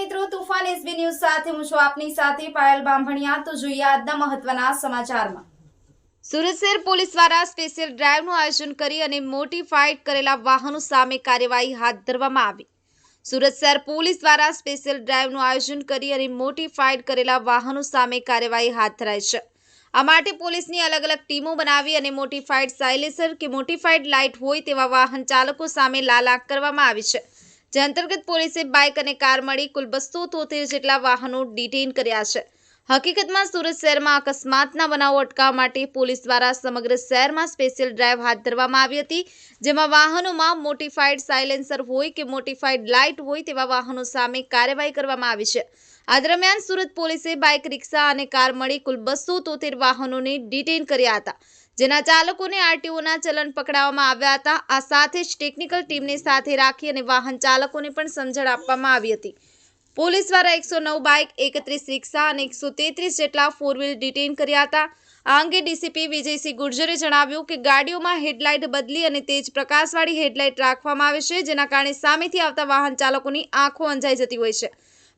રહ્યું તુફાન એસબી સાથે હું છું આપની સાથે પાયલ બામભણિયા તો જોઈએ આજના સમાચારમાં. સુરત શહેર પોલીસ દ્વારા સ્પેશિયલ ડ્રાઈવનું આયોજન કરી અને મોટિફાઈડ કરેલા વાહનો સામે કાર્યવાહી હાથ ધરવામાં આવી. સુરત શહેર પોલીસ દ્વારા સ્પેશિયલ ડ્રાઈવનું આયોજન કરી અને મોટિફાઈડ કરેલા વાહનો સામે કાર્યવાહી હાથ ધરાઈ છે. આ માટે પોલીસની અલગ અલગ ટીમો બનાવી અને મોટીફાઈડ સાયલેસર કે મોટીફાઈડ લાઇટ હોય તેવા વાહન ચાલકો સામે લાલાક કરવામાં આવી છે. જે અંતર્ગત પોલીસે બાઇક અને કાર મળી કુલ બસો તોતેર જેટલા વાહનો ડિટેઇન કર્યા છે. હકીકતમાં સુરત શહેરમાં અકસ્માતના બનાવો અટકાવવા માટે પોલીસ દ્વારા સમગ્ર શહેરમાં સ્પેશિયલ ડ્રાઈવ હાથ ધરવામાં આવી હતી, જેમાં વાહનોમાં મોટિફાઈડ સાયલેન્સર હોય કે મોટિફાઈડ લાઇટ હોય તેવા વાહનો સામે કાર્યવાહી કરવામાં આવી છે. આ દરમિયાન સુરત પોલીસે બાઇક, રિક્ષા અને કાર મળી કુલ બસો વાહનોને ડિટેઇન કર્યા હતા. જેના ચાલકોને આરટીઓના ચલન પકડાવવામાં આવ્યા હતા. આ સાથે જ ટેકનિકલ ટીમને સાથે રાખી અને વાહન ચાલકોને પણ સમજણ આપવામાં આવી હતી. પોલીસ દ્વારા એકસો નવ બાઇક, એકત્રીસ રિક્ષા અને એકસો તેત્રીસ જેટલા ફોર વ્હીલ ડિટેઇન કર્યા હતા. આ અંગે ડીસીપી વિજયસિંહ ગુર્જરે જણાવ્યું કે ગાડીઓમાં હેડલાઇટ બદલી અને તેજ પ્રકાશવાળી હેડલાઇટ રાખવામાં આવે છે, જેના કારણે સામેથી આવતા વાહન ચાલકોની આંખો અંજાઈ જતી હોય છે.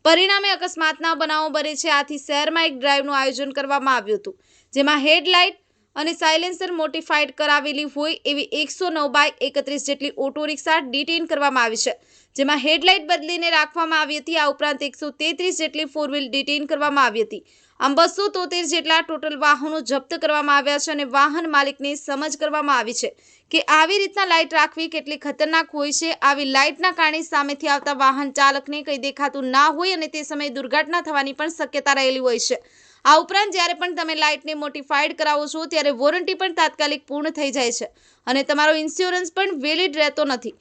પરિણામે અકસ્માતના બનાવો બને છે. આથી શહેરમાં એક ડ્રાઈવનું આયોજન કરવામાં આવ્યું હતું, જેમાં હેડલાઇટ અને સાયલેન્સર મોડિફાઈડ કરાવેલી હોય એવી એકસો નવ બાય એકત્રીસ જેટલી ઓટો રિક્ષા ડિટેઇન કરવામાં આવી છે. જેમાં હેડલાઇટ બદલીને રાખવામાં આવી હતી. આ ઉપરાંત એકસો તેત્રીસ જેટલી ફોર વ્હીલ ડિટેઇન કરવામાં આવી હતી. આમ બસો તોતેર જેટલા ટોટલ વાહનો જપ્ત કરવામાં આવ્યા છે અને વાહન માલિકને સમજ કરવામાં આવી છે કે આવી રીતના લાઇટ રાખવી કેટલી ખતરનાક હોય છે. આવી લાઇટના કારણે સામેથી આવતા વાહન ચાલકને કંઈ દેખાતું ના હોય અને તે સમયે દુર્ઘટના થવાની પણ શક્યતા રહેલી હોય છે. આ ઉપરાંત જ્યારે પણ તમે લાઇટને મોડિફાઈડ કરાવો છો, ત્યારે વોરંટી પણ તાત્કાલિક પૂર્ણ થઈ જાય છે અને તમારો ઇન્સ્યોરન્સ પણ વેલિડ રહેતો નથી.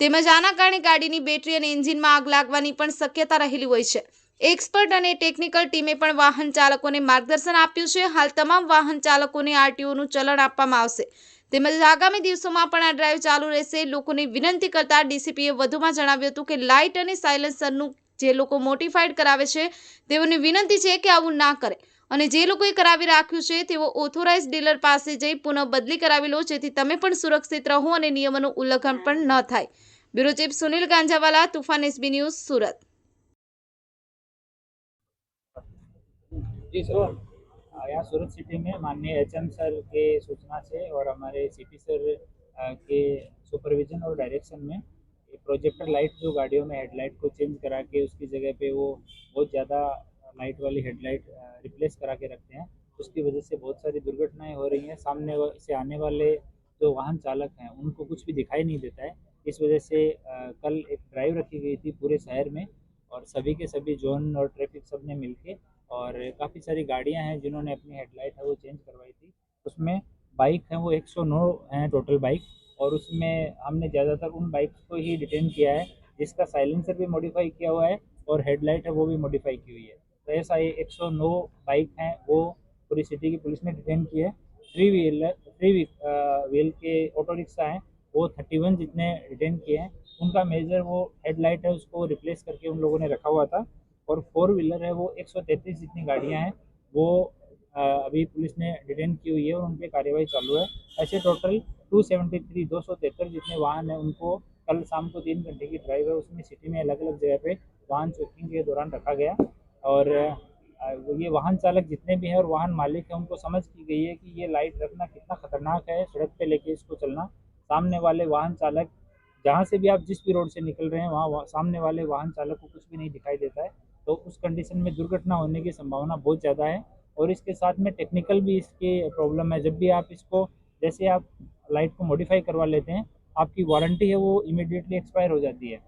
તેમજ આના કારણે ગાડીની બેટરી અને એન્જિનમાં આગ લાગવાની પણ શક્યતા રહેલી હોય છે. એક્સપર્ટ અને ટેકનિકલ ટીમે પણ વાહન ચાલકોને માર્ગદર્શન આપ્યું છે. હાલ તમામ વાહન ચાલકોને આરટીઓનું ચલણ આપવામાં આવશે. તેમજ આગામી દિવસોમાં પણ આ ડ્રાઈવ ચાલુ રહેશે. લોકોને વિનંતી કરતા ડીસીપીએ વધુમાં જણાવ્યું હતું કે લાઇટ અને સાયલેન્સરનું જે લોકો મોટિફાઈડ કરાવે છે, તેઓને વિનંતી છે કે આવું ના કરે. અને જે લોકોએ કરાવી રાખ્યું છે તેઓ ઓથોરાઇઝ ડીલર પાસે જઈ પુનઃ બદલી કરાવી લો જેથી તમે પણ સુરક્ષિત રહો અને નિયમોનું ઉલ્લંઘન પણ ન થાય bureau chief Sunil Ganjawala Tufan SB news Surat जी सर अ, यहाँ सूरत सिटी में माननीय एच सर के सूचना से और हमारे सीपी सर अ, के सुपरविजन और डायरेक्शन में ये प्रोजेक्टर लाइट जो गाड़ियों में हेडलाइट को चेंज करा के उसकी जगह पे वो बहुत ज़्यादा लाइट वाली हेडलाइट रिप्लेस करा के रखते हैं। उसकी वजह से बहुत सारी दुर्घटनाएँ हो रही हैं। सामने से आने वाले जो वाहन चालक हैं, उनको कुछ भी दिखाई नहीं देता है। इस वजह से कल एक ड्राइव रखी गई थी पूरे शहर में और सभी के सभी जोन और ट्रैफ़िक सबने मिलके और काफ़ी सारी गाड़ियाँ हैं जिन्होंने अपनी हेडलाइट है वो चेंज करवाई थी। उसमें बाइक हैं वो 109 हैं टोटल बाइक और उसमें हमने ज़्यादातर उन बाइक्स को ही डिटेन किया है, जिसका साइलेंसर भी मॉडिफाई किया हुआ है और हेडलाइट है वो भी मॉडिफाई की हुई है। तो ऐसा ये 109 बाइक हैं, वो पूरी सिटी की पुलिस ने डिटेन की है। थ्री व्हीलर, थ्री व्हील के ऑटो रिक्शा हैं, वो 31 जितने डिटेन किए हैं। उनका मेजर वो हेडलाइट है, उसको रिप्लेस करके उन लोगों ने रखा हुआ था। और फोर व्हीलर है, वो 133 जितनी गाड़ियाँ हैं, वो अभी पुलिस ने डिटेन की हुई है और उन पर कार्रवाई चालू है। ऐसे टोटल 273 दो सौ तिहत्तर जितने वाहन हैं, उनको कल शाम को तीन घंटे की ड्राइव है। उसमें सिटी में अलग अलग जगह पे वाहन चेकिंग के दौरान रखा गया। और ये वाहन चालक जितने भी हैं और वाहन मालिक हैं, उनको समझ की गई है कि ये लाइट रखना कितना खतरनाक है, सड़क पे लेके इसको चलना। सामने वाले वाहन चालक, जहाँ से भी आप जिस भी रोड से निकल रहे हैं, वहाँ सामने वाले वाहन चालक को कुछ भी नहीं दिखाई देता है। तो उस कंडीशन में दुर्घटना होने की संभावना बहुत ज़्यादा है और इसके साथ में टेक्निकल भी इसकी प्रॉब्लम है। जब भी आप इसको, जैसे आप लाइट को मॉडिफाई करवा लेते हैं, आपकी वारंटी है वो इमिडिएटली एक्सपायर हो जाती है।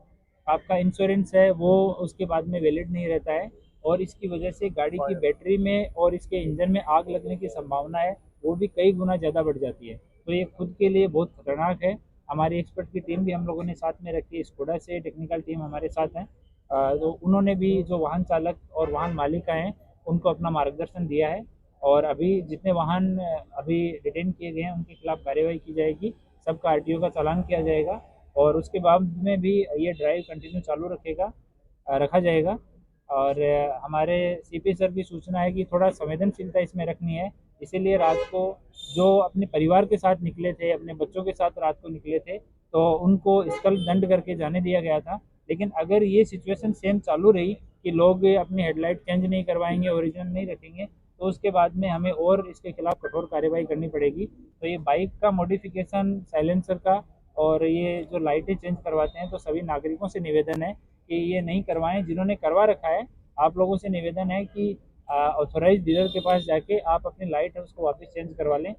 आपका इंश्योरेंस है, वो उसके बाद में वैलिड नहीं रहता है। और इसकी वजह से गाड़ी की बैटरी में और इसके इंजन में आग लगने की संभावना है वो भी कई गुना ज़्यादा बढ़ जाती है। तो ये खुद के लिए बहुत खतरनाक है। हमारी एक्सपर्ट की टीम भी हम लोगों ने साथ में रखी है स्कोडा से टेक्निकल टीम हमारे साथ हैं। तो उन्होंने भी जो वाहन चालक और वाहन मालिक हैं उनको अपना मार्गदर्शन दिया है और अभी जितने वाहन अभी डिटेन किए गए हैं उनके खिलाफ कार्यवाही की जाएगी सबका आर का चालान किया जाएगा और उसके बाद में भी ये ड्राइव कंटिन्यू चालू रखेगा रखा जाएगा। और हमारे सीपी सर की सूचना है कि थोड़ा संवेदनशीलता इसमें रखनी है। इसीलिए रात को जो अपने परिवार के साथ निकले थे, अपने बच्चों के साथ रात को निकले थे तो उनको स्थल दंड करके जाने दिया गया था। लेकिन अगर ये सिचुएशन सेम चालू रही कि लोग अपनी हेडलाइट चेंज नहीं करवाएँगे, ओरिजिनल नहीं रखेंगे तो उसके बाद में हमें और इसके खिलाफ कठोर कार्रवाई करनी पड़ेगी। तो ये बाइक का मॉडिफिकेशन, साइलेंसर का और ये जो लाइटें चेंज करवाते हैं तो सभी नागरिकों से निवेदन है कि ये नहीं करवाएं जिन्होंने करवा रखा है आप लोगों से निवेदन है कि ऑथोराइज डीलर के पास जाके आप अपनी लाइट है उसको वापस चेंज करवा लें